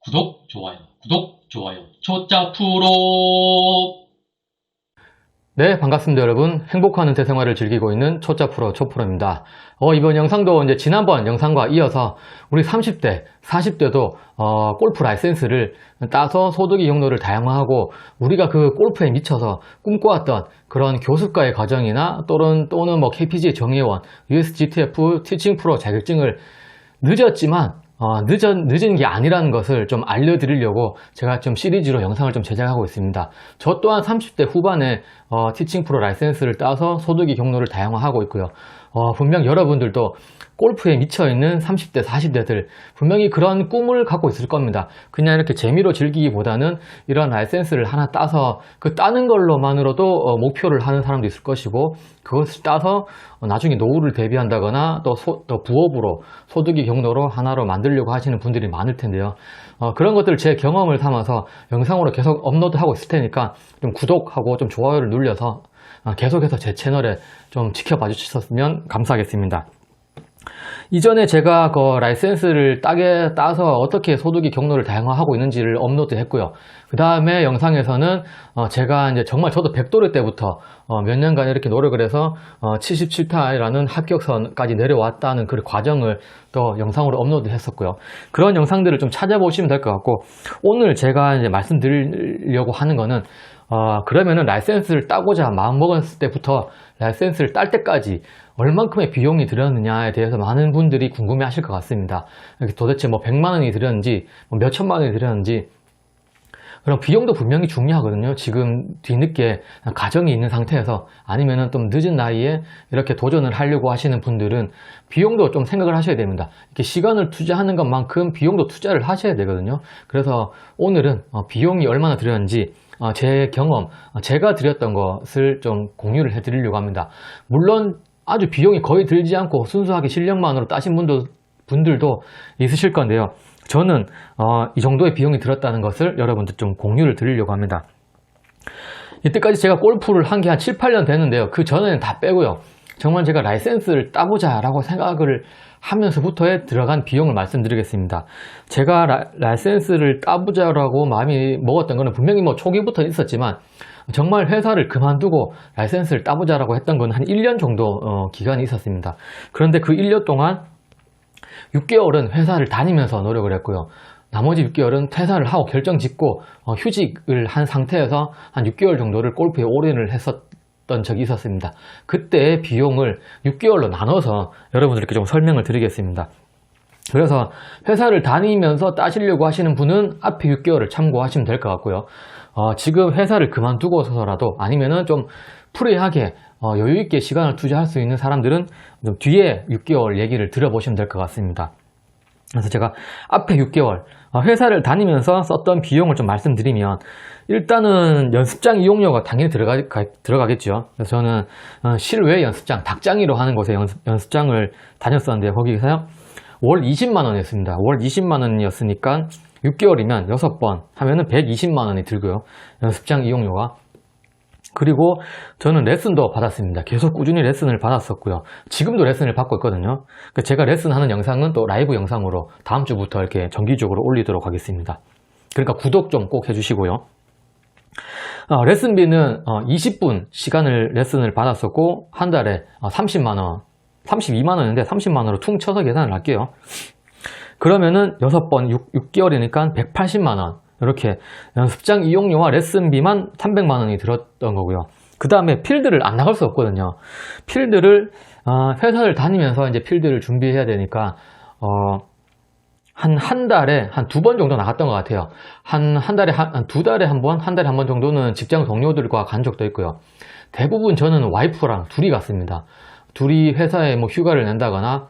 구독, 좋아요, 구독, 좋아요, 초짜 프로. 네, 반갑습니다, 여러분. 행복한 은퇴 생활을 즐기고 있는 초짜 프로 초프로입니다. 어, 이번 영상도 이제 지난번 영상과 이어서 우리 30대, 40대도 어, 골프 라이센스를 따서 소득이 경로를 다양화하고 우리가 그 골프에 미쳐서 꿈꿔왔던 그런 교습가의 과정이나 또는 또는 뭐 KPG 정예원, USGTF 티칭 프로 자격증을 늦었지만 어, 늦은, 늦은 게 아니라는 것을 좀 알려드리려고 제가 좀 시리즈로 영상을 좀 제작하고 있습니다. 저 또한 30대 후반에 어, 티칭 프로 라이센스를 따서 소득이 경로를 다양화하고 있고요. 어, 분명 여러분들도 골프에 미쳐있는 30대, 40대들 분명히 그런 꿈을 갖고 있을 겁니다. 그냥 이렇게 재미로 즐기기보다는 이런 라이센스를 하나 따서 그 따는 걸로만으로도 어, 목표를 하는 사람도 있을 것이고 그것을 따서 어, 나중에 노후를 대비한다거나 또, 소- 또 부업으로 소득이 경로로 하나로 만들려고 하시는 분들이 많을 텐데요. 어, 그런 것들 제 경험을 삼아서 영상으로 계속 업로드하고 있을 테니까 좀 구독하고 좀 좋아요를 눌려서 어, 계속해서 제 채널에 좀 지켜봐 주셨으면 감사하겠습니다. 이전에 제가 그 라이센스를 따게 따서 어떻게 소득이 경로를 다양화하고 있는지를 업로드 했고요. 그 다음에 영상에서는 어, 제가 이제 정말 저도 백도르 때부터 어, 몇 년간 이렇게 노력을 해서 77타라는 합격선까지 내려왔다는 그 과정을 또 영상으로 업로드 했었고요. 그런 영상들을 좀 찾아보시면 될 것 같고 오늘 제가 이제 말씀드리려고 하는 거는 어, 그러면은 라이센스를 따고자 마음먹었을 때부터 라이센스를 딸 때까지 얼만큼의 비용이 들었느냐에 대해서 많은 분들이 궁금해 하실 것 같습니다. 도대체 뭐 100만 원이 들었는지, 뭐 몇천만 원이 들었는지, 그럼 비용도 분명히 중요하거든요. 지금 뒤늦게 가정이 있는 상태에서 아니면은 좀 늦은 나이에 이렇게 도전을 하려고 하시는 분들은 비용도 좀 생각을 하셔야 됩니다. 이렇게 시간을 투자하는 것만큼 비용도 투자를 하셔야 되거든요. 그래서 오늘은 어, 비용이 얼마나 들었는지 어, 제 경험, 어, 제가 드렸던 것을 좀 공유를 해드리려고 합니다. 물론 아주 비용이 거의 들지 않고 순수하게 실력만으로 따신 분도, 분들도 있으실 건데요. 저는 어, 이 정도의 비용이 들었다는 것을 여러분들 좀 공유를 드리려고 합니다. 이때까지 제가 골프를 한 게한 7, 8년 됐는데요. 그 전에는 다 빼고요. 정말 제가 라이센스를 따보자 라고 생각을 하면서부터의 들어간 비용을 말씀드리겠습니다. 제가 라, 이센스를 따보자라고 마음이 먹었던 거는 분명히 뭐 초기부터 있었지만 정말 회사를 그만두고 라이센스를 따보자라고 했던 건 한 1년 정도 어, 기간이 있었습니다. 그런데 그 1년 동안 6개월은 회사를 다니면서 노력을 했고요. 나머지 6개월은 퇴사를 하고 결정 짓고 어, 휴직을 한 상태에서 한 6개월 정도를 골프에 올인을 했었 던 적이 있었습니다. 그때의 비용을 6개월로 나눠서 여러분들께 좀 설명을 드리겠습니다. 그래서 회사를 다니면서 따시려고 하시는 분은 앞에 6개월을 참고하시면 될 것 같고요. 어, 지금 회사를 그만두고서라도 아니면은 좀 프리하게 어, 여유 있게 시간을 투자할 수 있는 사람들은 좀 뒤에 6개월 얘기를 들어보시면 될 것 같습니다. 그래서 제가 앞에 6개월 어, 회사를 다니면서 썼던 비용을 좀 말씀드리면 일단은 연습장 이용료가 당연히 들어가, 겠죠 그래서 저는 어, 실외 연습장, 닭장이로 하는 곳에 연습, 연습 장을 다녔었는데 거기서요 월 20만 원 이었습니다. 월 20만 원이었으니까 6개월이면 6번 하면은 120만 원이 들고요. 연습장 이용료가. 그리고 저는 레슨도 받았습니다. 계속 꾸준히 레슨을 받았었고요. 지금도 레슨을 받고 있거든요. 그 제가 레슨하는 영상은 또 라이브 영상으로 다음 주부터 이렇게 정기적으로 올리도록 하겠습니다. 그러니까 구독 좀 꼭 해주시고요. 어, 레슨비는 20분 시간을 레슨을 받았었고 한 달에 30만 원, 32만 원인데 30만 원으로 퉁 쳐서 계산을 할게요. 그러면은 6번 6, 개월이니까 180만 원. 이렇게 연습장 이용료와 레슨비만 300만 원이 들었던 거고요. 그 다음에 필드를 안 나갈 수 없거든요. 필드를 어, 회사를 다니면서 이제 필드를 준비해야 되니까 어, 한, 한 달에 한 두 번 정도 나갔던 것 같아요. 한, 한 달에, 한, 한 두 달에 한 번, 한 달에 한 번 정도는 직장 동료들과 간 적도 있고요. 대부분 저는 와이프랑 둘이 갔습니다. 둘이 회사에 뭐 휴가를 낸다거나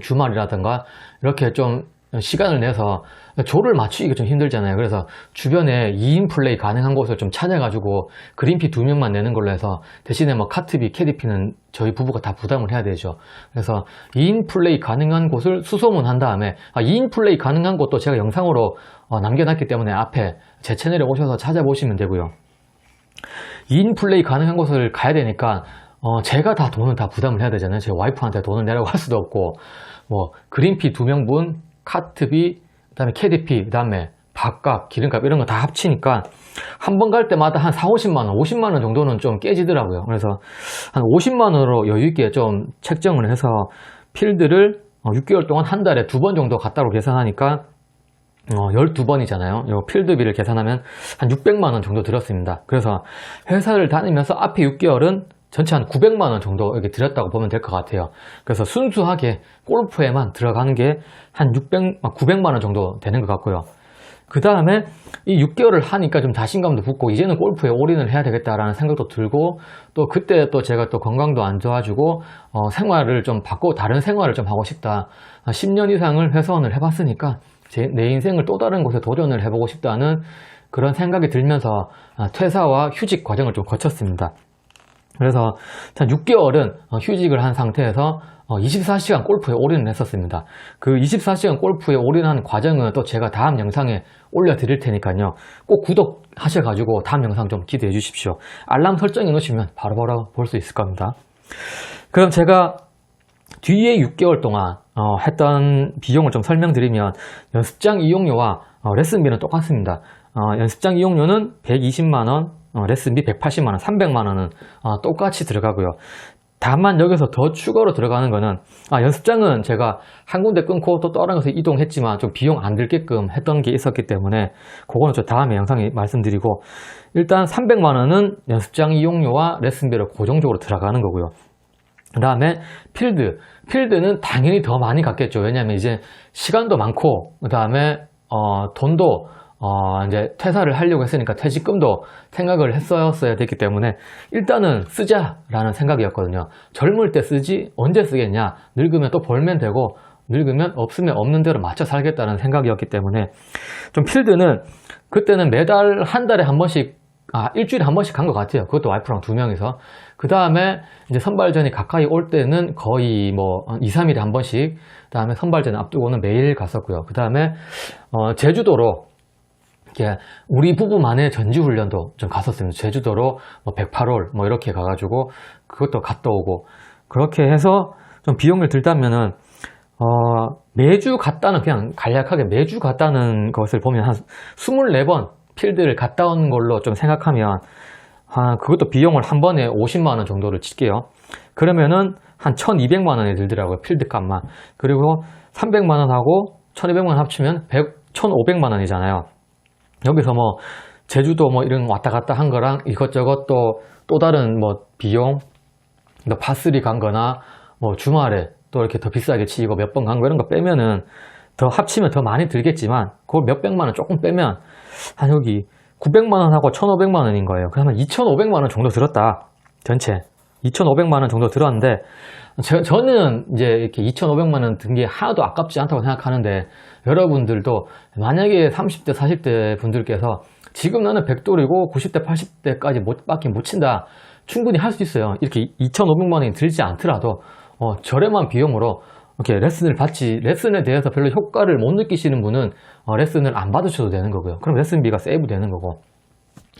주말이라든가 이렇게 좀 시간을 내서 조를 맞추기가 좀 힘들잖아요. 그래서 주변에 2인 플레이 가능한 곳을 좀 찾아가지고 그린피 두 명만 내는 걸로 해서 대신에 뭐 카트비, 캐디피는 저희 부부가 다 부담을 해야 되죠. 그래서 2인 플레이 가능한 곳을 수소문한 다음에 아, 2인 플레이 가능한 곳도 제가 영상으로 어, 남겨놨기 때문에 앞에 제 채널에 오셔서 찾아보시면 되고요. 2인 플레이 가능한 곳을 가야 되니까 어, 제가 다 돈을 다 부담을 해야 되잖아요. 제 와이프한테 돈을 내라고 할 수도 없고 뭐 그린피 두 명분, 카트비, 그 다음에 KDP, 그 다음에 밥값, 기름값 이런 거 다 합치니까 한 번 갈 때마다 한 4, 50만 원, 50만 원 정도는 좀 깨지더라고요. 그래서 한 50만 원으로 여유 있게 좀 책정을 해서 필드를 6개월 동안 한 달에 두 번 정도 갔다고 계산하니까 어, 12번이잖아요. 요 필드비를 계산하면 한 600만 원 정도 들었습니다. 그래서 회사를 다니면서 앞에 6개월은 전체 한 900만 원 정도 이렇게 들였다고 보면 될 것 같아요. 그래서 순수하게 골프에만 들어가는 게한 600, 900만 원 정도 되는 것 같고요. 그 다음에 이 6개월을 하니까 좀 자신감도 붙고 이제는 골프에 올인을 해야 되겠다라는 생각도 들고 또 그때 또 제가 또 건강도 안 좋아지고 어, 생활을 좀 바꾸고 다른 생활을 좀 하고 싶다. 10년 이상을 회사원을 해봤으니까 제, 내 인생을 또 다른 곳에 도전을 해보고 싶다는 그런 생각이 들면서 아, 퇴사와 휴직 과정을 좀 거쳤습니다. 그래서 한 6개월은 어, 휴직을 한 상태에서 24시간 골프에 올인을 했었습니다. 그 24시간 골프에 올인한 과정은 또 제가 다음 영상에 올려드릴 테니까요. 꼭 구독하셔가지고 다음 영상 좀 기대해 주십시오. 알람 설정해 놓으시면 바로바로 볼 수 있을 겁니다. 그럼 제가 뒤에 6개월 동안 어, 했던 비용을 좀 설명드리면 연습장 이용료와 어, 레슨비는 똑같습니다. 어, 연습장 이용료는 120만원, 레슨비 180만원, 300만원은 어, 똑같이 들어가고요. 다만 여기서 더 추가로 들어가는 거는 아, 연습장은 제가 한 군데 끊고 또 다른 곳에 이동했지만 좀 비용 안 들게끔 했던 게 있었기 때문에 그거는 저 다음에 영상에 말씀드리고 일단 300만 원은 연습장 이용료와 레슨비로 고정적으로 들어가는 거고요. 그 다음에 필드. 필드는 당연히 더 많이 갔겠죠. 왜냐하면 이제 시간도 많고, 그 다음에, 어, 돈도, 어, 이제 퇴사를 하려고 했으니까 퇴직금도 생각을 했었어야 됐기 때문에 일단은 쓰자라는 생각이었거든요. 젊을 때 쓰지 언제 쓰겠냐. 늙으면 또 벌면 되고, 늙으면 없으면 없는 대로 맞춰 살겠다는 생각이었기 때문에 좀 필드는 그때는 매달 한 달에 한 번씩 아, 일주일에 한 번씩 간 것 같아요. 그것도 와이프랑 두 명이서. 그 다음에 이제 선발전이 가까이 올 때는 거의 뭐 2, 3일에 한 번씩. 그 다음에 선발전 앞두고는 매일 갔었고요. 그 다음에 어, 제주도로 우리 부부만의 전지훈련도 좀 갔었습니다. 제주도로 뭐 108홀 뭐 이렇게 가가지고 그것도 갔다 오고 그렇게 해서 좀 비용을 들다면은 어, 매주 갔다는 그냥 간략하게 매주 갔다는 것을 보면 한 24번 필드를 갔다 온 걸로 좀 생각하면 아, 그것도 비용을 한 번에 50만 원 정도를 칠게요. 그러면은 한 1200만 원이 들더라고요. 필드 값만. 그리고 300만 원하고 1200만 원 합치면 100, 1500만 원이잖아요. 여기서 뭐 제주도 뭐 이런 왔다 갔다 한 거랑 이것저것 또, 또 다른 뭐 비용, 또 파스리 간 거나 뭐 주말에 또 이렇게 더 비싸게 치고 몇 번 간 거 이런 거 빼면은 더 합치면 더 많이 들겠지만 그걸 몇백만 원 조금 빼면 한 여기 900만 원하고 1,500만 원인 거예요. 그러면 2,500만 원 정도 들었다. 전체. 2,500만 원 정도 들었는데 저, 저는 이제 이렇게 2,500만 원 든 게 하나도 아깝지 않다고 생각하는데 여러분들도 만약에 30대, 40대 분들께서 지금 나는 100돌이고 90대, 80대까지 못 받긴 못 친다. 충분히 할 수 있어요. 이렇게 2,500만 원이 들지 않더라도 어, 저렴한 비용으로 이렇게 레슨을 받지 레슨에 대해서 별로 효과를 못 느끼시는 분은 어, 레슨을 안 받으셔도 되는 거고요. 그럼 레슨비가 세이브 되는 거고.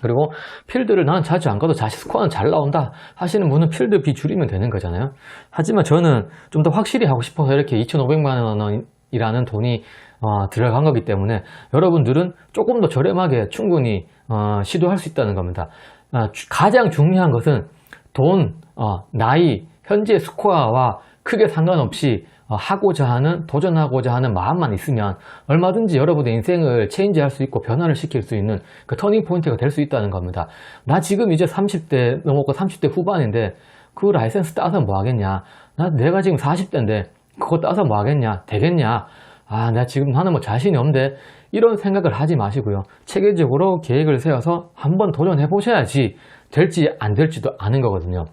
그리고 필드를 나는 자주 안 가도 자식 스코어는 잘 나온다 하시는 분은 필드 비 줄이면 되는 거잖아요. 하지만 저는 좀 더 확실히 하고 싶어서 이렇게 2,500만 원이라는 돈이 어, 들어간 거기 때문에 여러분들은 조금 더 저렴하게 충분히 어, 시도할 수 있다는 겁니다. 아, 주- 가장 중요한 것은 돈, 어, 나이, 현재 스코어와 크게 상관없이 어, 하고자 하는, 도전하고자 하는 마음만 있으면 얼마든지 여러분의 인생을 체인지할 수 있고 변화를 시킬 수 있는 그 터닝 포인트가 될 수 있다는 겁니다. 나 지금 이제 30대 넘었고 30대 후반인데 그 라이센스 따서 뭐 하겠냐? 나 내가 지금 40대인데 그거 따서 뭐 하겠냐? 되겠냐? 아, 나 지금 나는 뭐 자신이 없는데 이런 생각을 하지 마시고요. 체계적으로 계획을 세워서 한번 도전해 보셔야지 될지 안 될지도 아는 거거든요.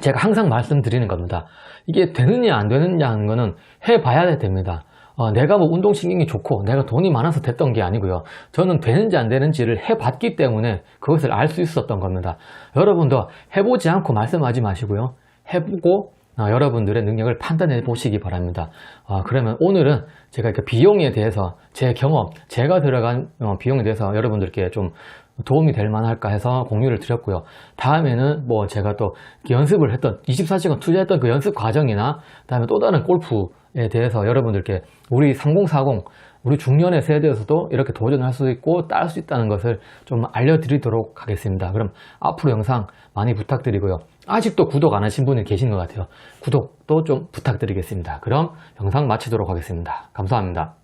제가 항상 말씀드리는 겁니다. 이게 되느냐 안 되느냐 하는 거는 해봐야 됩니다. 어, 내가 뭐 운동신경이 좋고 내가 돈이 많아서 됐던 게 아니고요. 저는 되는지 안 되는지를 해봤기 때문에 그것을 알 수 있었던 겁니다. 여러분도 해보지 않고 말씀하지 마시고요. 해보고 어, 여러분들의 능력을 판단해 보시기 바랍니다. 어, 그러면 오늘은 제가 이렇게 비용에 대해서 제 경험, 제가 들어간 어, 비용에 대해서 여러분들께 좀 도움이 될 만할까 해서 공유를 드렸고요. 다음에는 뭐 제가 또 연습을 했던 24시간 투자했던 그 연습 과정이나 그다음에 또 다른 골프에 대해서 여러분들께 우리 3040 우리 중년의 세대에서도 이렇게 도전할 수 있고 딸수 있다는 것을 좀 알려드리도록 하겠습니다. 그럼 앞으로 영상 많이 부탁드리고요. 아직도 구독 안 하신 분이 계신 것 같아요. 구독도 좀 부탁드리겠습니다. 그럼 영상 마치도록 하겠습니다. 감사합니다.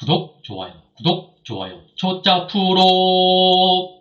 구독, 좋아요, 구독, 좋아요, 초짜 프로.